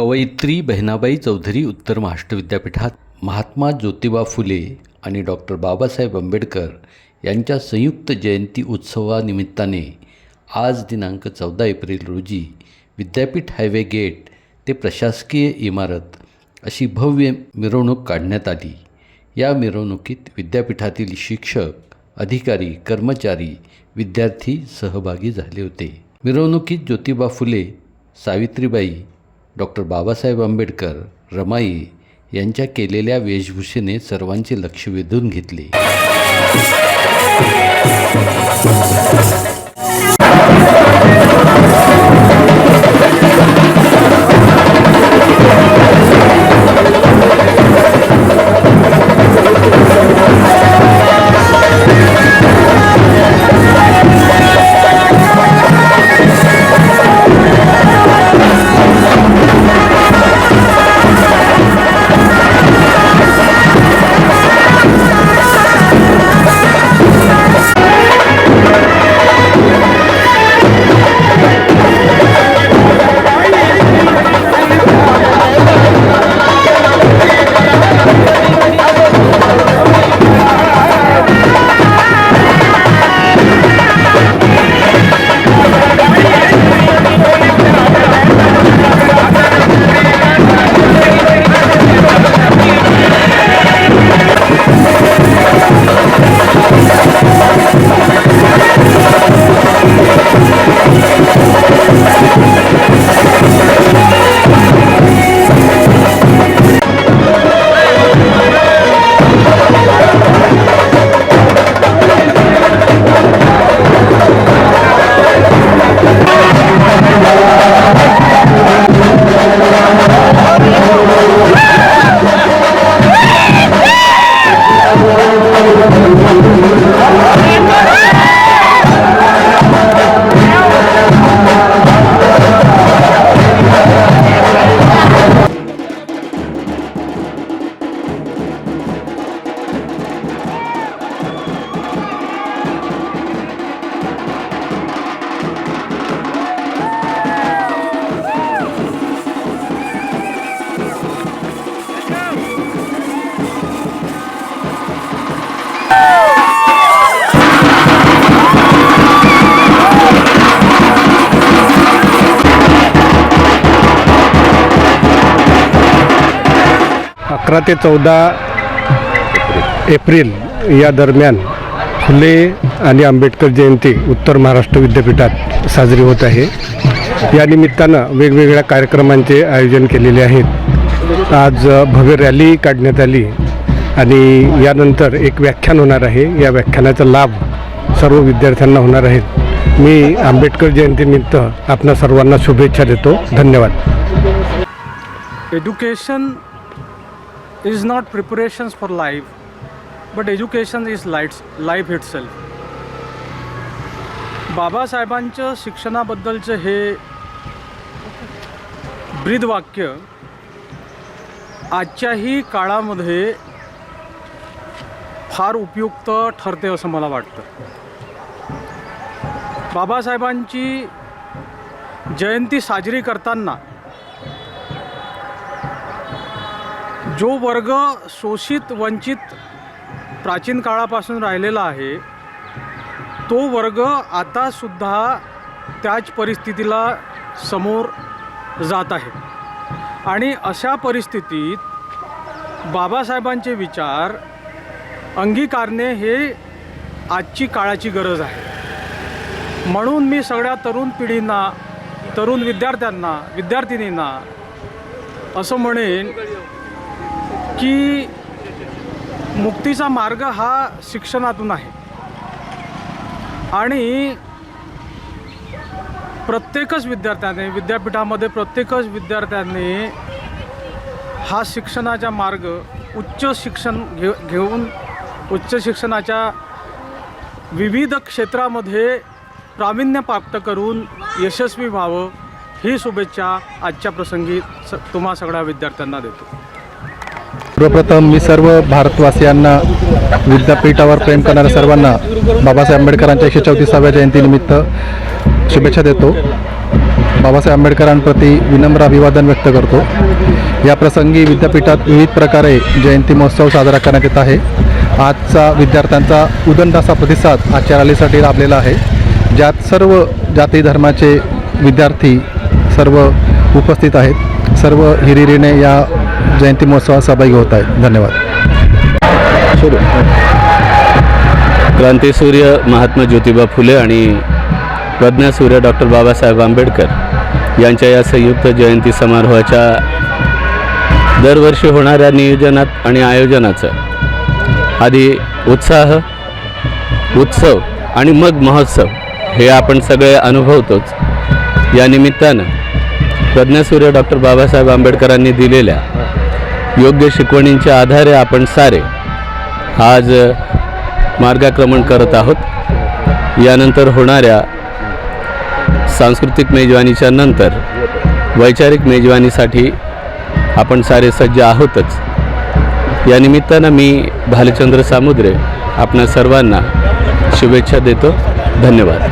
कवयित्री बहिणाबाई चौधरी उत्तर महाराष्ट्र विद्यापीठात महात्मा ज्योतिबा फुले आणि डॉक्टर बाबासाहेब आंबेडकर यांच्या संयुक्त जयंती उत्सवानिमित्ताने आज दिनांक चौदा एप्रिल रोजी विद्यापीठ हायवे गेट ते प्रशासकीय इमारत अशी भव्य मिरवणूक काढण्यात आली. या मिरवणुकीत विद्यापीठातील शिक्षक अधिकारी कर्मचारी विद्यार्थी सहभागी झाले होते. मिरवणुकीत ज्योतिबा फुले सावित्रीबाई डॉक्टर बाबासाहेब आंबेडकर रमाई यांच्या केलेल्या वेशभूषेने सर्वांचे लक्ष वेधून घेतले. अकरा ते चौदा एप्रिल या दरम्यान फुले आणि आंबेडकर जयंती उत्तर महाराष्ट्र विद्यापीठात साजरी होत आहे. या निमित्तानं वेगवेगळ्या कार्यक्रमांचे आयोजन केलेले आहेत. आज भव्य रॅली काढण्यात आली आणि यानंतर एक व्याख्यान होणार आहे. या व्याख्यानाचा लाभ सर्व विद्यार्थ्यांना होणार आहेत मी आंबेडकर जयंतीनिमित्त आपणा सर्वांना शुभेच्छा देतो. धन्यवाद. Education is not preparations for life but education is lights, life itself. बाबासाहेबांचं शिक्षणाबद्दलचं हे ब्रीदवाक्य आजच्याही काळामध्ये फार उपयुक्त ठरते असं मला वाटतं. बाबासाहेबांची जयंती साजरी करताना जो वर्ग शोषित वंचित प्राचीन काळापासून राहिलेला आहे तो वर्ग आतासुद्धा त्याच परिस्थितीला समोर जात आहे. आणि अशा परिस्थितीत बाबासाहेबांचे विचार अंगीकारणे हे आजची काळाची गरज आहे. म्हणून मी सगळ्या तरुण पिढींना तरुण विद्यार्थ्यांना विद्यार्थिनींना असं म्हणेन की मुक्तीचा मार्ग हा शिक्षणातून आहे. आणि प्रत्येकच विद्यार्थ्याने विद्यापीठामध्ये प्रत्येकच विद्यार्थ्याने हा शिक्षणाचा मार्ग उच्च शिक्षण घे घेऊन उच्च शिक्षणाच्या विविध क्षेत्रामध्ये प्रावीण्य प्राप्त करून यशस्वी व्हावं ही शुभेच्छा आजच्या प्रसंगी स तुम्हा सगळ्या विद्यार्थ्यांना देतो. सर्वप्रथम मी सर्व भारतवासियांना विद्यापीठावर प्रेम करणाऱ्या सर्वांना बाबासाहेब आंबेडकरांच्या एकशे चौतीसाव्या जयंतीनिमित्त शुभेच्छा देतो. बाबासाहेब आंबेडकरांप्रती विनम्र अभिवादन व्यक्त करतो. या प्रसंगी विद्यापीठात विविध प्रकारे जयंती महोत्सव साजरा करण्यात येत आहे. आजचा विद्यार्थ्यांचा उदंड असा प्रतिसाद आजच्या रॅलीसाठी लाभलेला आहे. ज्यात सर्व जाती धर्माचे विद्यार्थी सर्व उपस्थित आहेत. सर्व हिरिरीने या जयंती महोत्सवात सहभागी होत आहे धन्यवाद. क्रांतीसूर्य महात्मा ज्योतिबा फुले आणि प्रज्ञासूर्य डॉक्टर बाबासाहेब आंबेडकर यांच्या या संयुक्त जयंती समारोहाच्या दरवर्षी होणाऱ्या नियोजनात आणि आयोजनाचं आधी उत्साह उत्सव आणि मग महोत्सव हे आपण सगळे अनुभवतोच. या निमित्तानं प्रज्ञासूर्य डॉक्टर बाबासाहेब आंबेडकरांनी दिलेल्या योग्य शिकवणींच्या आधारे आपण सारे आज मार्गाक्रमण करत आहोत. यानंतर होणाऱ्या सांस्कृतिक मेजवानीच्या नंतर वैचारिक मेजवानीसाठी आपण सारे सज्ज आहोतच. या निमित्तानं मी भालचंद्र सामुद्रे आपणा सर्वांना शुभेच्छा देतो. धन्यवाद.